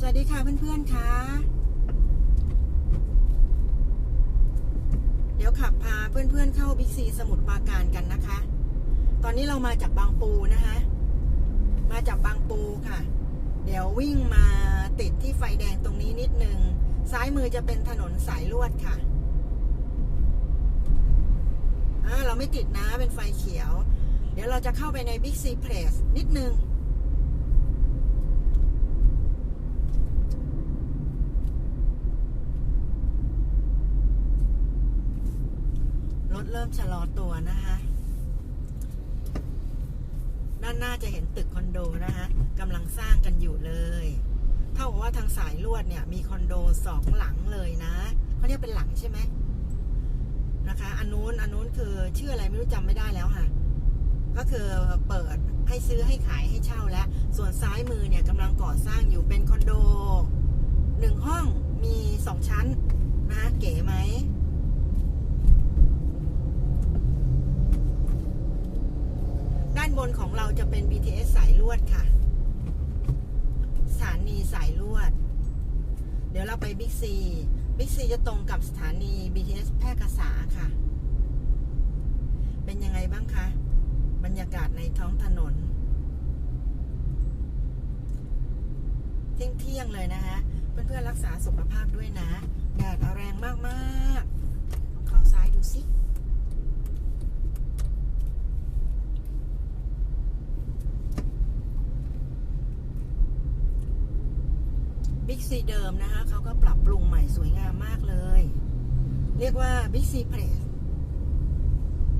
สวัสดีค่ะเพื่อนๆค่ะเดี๋ยวขับพาเพื่อนๆเข้าบิ๊กซีสมุทรปราการกันนะคะ ตอนนี้เรามาจากบางปูนะคะ มาจากบางปูค่ะ เดี๋ยววิ่งมาติดที่ไฟแดงตรงนี้นิดนึง ซ้ายมือจะเป็นถนนสายลวดค่ะเราไม่ติดนะเป็นไฟเขียว เดี๋ยวเราจะเข้าไปในบิ๊กซีเพลสนิดนึง ริ่มชะลอตัวนะคะ ด้านหน้าจะเห็นตึกคอนโดนะคะกำลังสร้างกันอยู่เลยเท่ากับว่าทางสายลวดเนี่ย มีคอนโดสองหลังเลยนะเขาเรียกเป็นหลังใช่ไหมนะคะอันนู้นอันนู้นคือชื่ออะไรไม่รู้จำไม่ได้แล้วค่ะ ก็คือเปิดให้ซื้อให้ขายให้เช่าแล้ว ส่วนซ้ายมือเนี่ยกำลังก่อสร้างอยู่เป็นคอนโดหนึ่งห้องมีสองชั้นนะคะเก๋ไหมานบนของเราจะเป็น BTS สายลวดค่ะ สถานีสายลวด เดี๋ยวเราไปบิ๊กซี บิ๊กซีจะตรงกับสถานี BTS แพร่กษาค่ะ เป็นยังไงบ้างคะ บรรยากาศในท้องถนน เที่ยงเที่ยงๆเลยนะคะ เพื่อนๆรักษาสุขภาพด้วยนะ แดดแรงมากๆ เข้าซ้ายดูสิ บิ๊ก ซีเดิมนะคะเขาก็ปรับปรุงใหม่สวยงามมากเลย เรียกว่าบิ๊กซีเพลส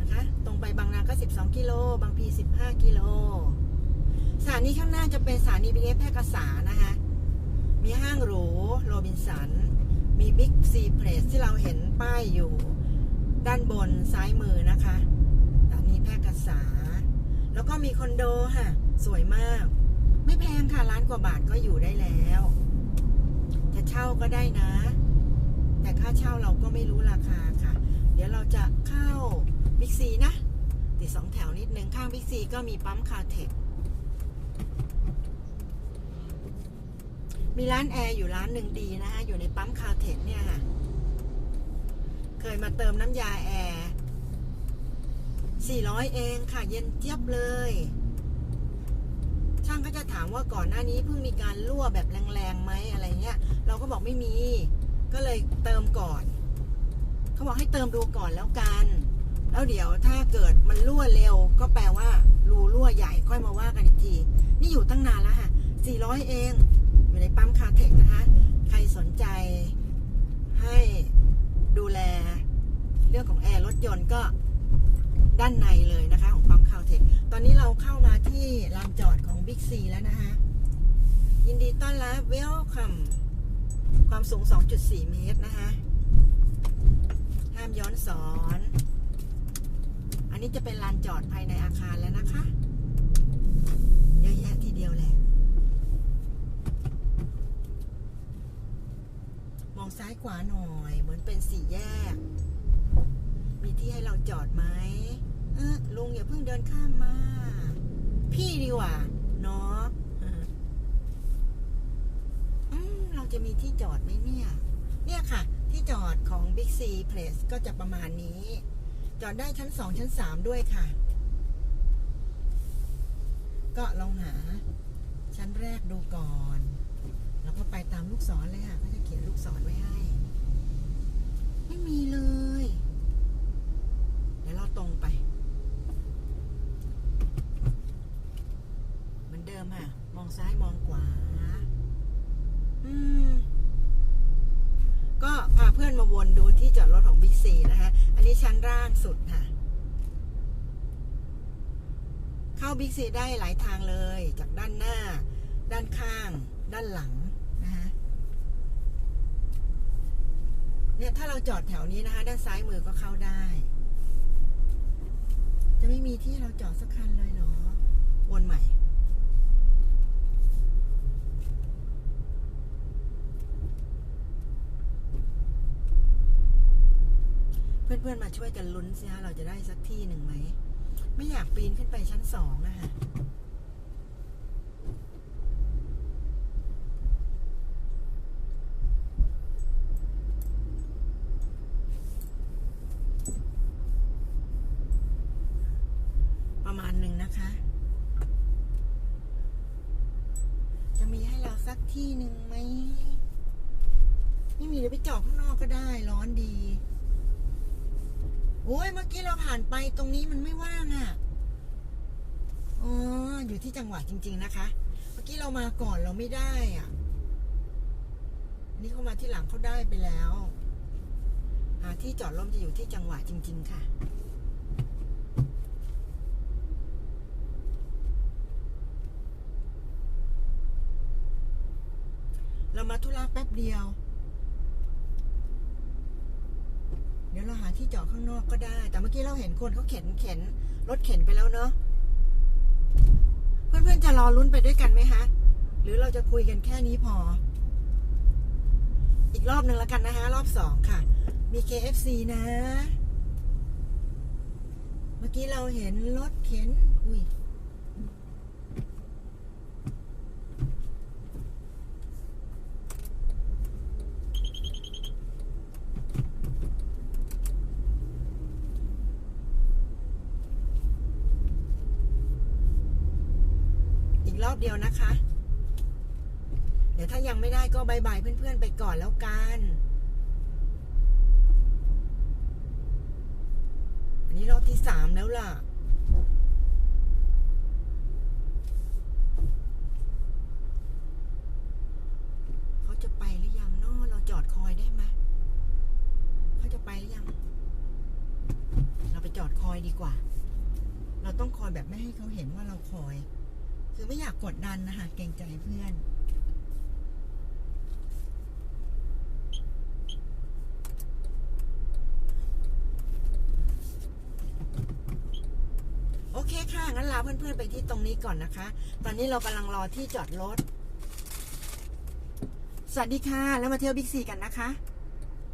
นะคะ ตรงไปบางนาก็ 12 กิโล บางพี 15 กิโล สถานีข้างหน้าจะเป็นสถานีบีเอสแพร่กษานะคะ มีห้างหรูโรบินสัน มีบิ๊กซีเพลสที่เราเห็นป้ายอยู่ ด้านบนซ้ายมือนะคะสถานีแพร่กษา แล้วก็มีคอนโดค่ะ สวยมาก ไม่แพงค่ะ ล้านกว่าบาทก็อยู่ได้แล้ว จะเช่าก็ได้นะ แต่ค่าเช่าเราก็ไม่รู้ราคาค่ะ เดี๋ยวเราจะเข้าบิ๊กซีนะ ติดสองแถวนิดนึงข้างบิ๊กซีก็มีปั๊มคาเทคมีร้านแอร์อยู่ร้านหนึ่งดีนะคะอยู่ในปั๊มคาเทคเนี่ยค่ะ เคยมาเติมน้ำยาแอร์400 เองค่ะ เย็นเจี๊ยบเลย ช่างก็จะถามว่าก่อนหน้านี้เพิ่งมีการรั่วแบบแรงๆไหมอะไรเงี้ย เราก็บอกไม่มี ก็เลยเติมก่อน เขาบอกให้เติมดูก่อนแล้วกัน แล้วเดี๋ยวถ้าเกิดมันรั่วเร็ว ก็แปลว่ารูรั่วใหญ่ค่อยมาว่ากันอีกที นี่อยู่ตั้งนานแล้วค่ะ 400 เอง อยู่ในปั๊มคาเทคนะคะ ใครสนใจให้ดูแลเรื่องของแอร์รถยนต์ก็ด้านในเลยนะคะ ของปั๊มคาเทคตอนนี้เราเข้ามาที่ลานจอด บิ๊กซีแล้วนะคะ ยินดีต้อนรับเวลคัมความสูง 2.4 เมตรนะคะ ห้ามย้อนสอน อันนี้จะเป็นลานจอดภายในอาคารแล้วนะคะ เยอะแยะทีเดียวแหละ มองซ้ายขวาหน่อย เหมือนเป็นสี่แยก มีที่ให้เราจอดไหมเออลุงอย่าเพิ่งเดินข้ามมา พี่ดีกว่า เนาะอืมเราจะมีที่จอดไหมเนี่ย เนี่ยค่ะ ที่จอดของ Big C Place ก็จะประมาณนี้ จอดได้ชั้นสองชั้นสามด้วยค่ะ ก็ลองหา ชั้นแรกดูก่อน แล้วก็ไปตามลูกศรเลยค่ะเขาจะเขียนลูกศรไว้ให้ ไม่มีเลย เดี๋ยวเราตรงไป เหมือนเดิมค่ะ มองซ้ายมองขวา อืม ก็พาเพื่อนมาวนดูที่จอดรถของบิ๊กซีนะคะ อันนี้ชั้น ล่างสุดค่ะ เข้าบิ๊กซีได้หลายทางเลย จากด้านหน้า ด้านข้าง ด้านหลังนะคะเนี่ยถ้าเราจอดแถวนี้นะคะ ด้านซ้ายมือก็เข้าได้ จะไม่มีที่เราจอดสักคันเลยเหรอ วนใหม่ เพื่อนๆมาช่วยกันลุ้นสิฮะเราจะได้สักที่หนึ่งไหม ไม่อยากปีนขึ้นไปชั้นสองนะคะประมาณหนึ่งนะคะ จะมีให้เราสักที่หนึ่งไหม ไม่มีเดี๋ยวไปจอดข้างนอกก็ได้ ร้อนดี โอ้ยเมื่อกี้เราผ่านไปตรงนี้มันไม่ว่างอะ่ะอ๋ออยู่ที่จังหวัดจริง ๆนะคะ เมื่อกี้เรามาก่อนเราไม่ได้อะ่ะนนี้เขามาที่หลังเขาได้ไปแล้วาที่จอดรถจะอยู่ที่จังหวัดจริง ๆ ค่ะเรามาธุระแป๊บเดียว เดี๋ยวเราหาที่จอดข้างนอกก็ได้ แต่เมื่อกี้เราเห็นคนเขาเข็นเข็นรถเข็นไปแล้วเนอะเพื่อนๆจะรอลุ้นไปด้วยกันไหมคะหรือเราจะคุยกันแค่นี้พอ อีกรอบหนึ่งแล้วกันนะคะรอบสองค่ะ มี KFC นะ เมื่อกี้เราเห็นรถเข็น อุ้ย กรอบเดียวนะคะ เดี๋ยวถ้ายังไม่ได้ก็บายบายเพื่อนๆไปก่อนแล้วกันอันนี้รอบที่สามแล้วล่ะเขาจะไปหรือยังเนาะเราจอดคอยได้ไหมเขาจะไปหรือยัง เราไปจอดคอยดีกว่า เราต้องคอยแบบไม่ให้เขาเห็นว่าเราคอย คือไม่อยากกดดันนะคะเกรงใจเพื่อน โอเคค่ะ งั้นลาเพื่อนๆไปที่ตรงนี้ก่อนนะคะ ตอนนี้เรากำลังรอที่จอดรถ สวัสดีค่ะ แล้วมาเที่ยวบิ๊กซีกันนะคะ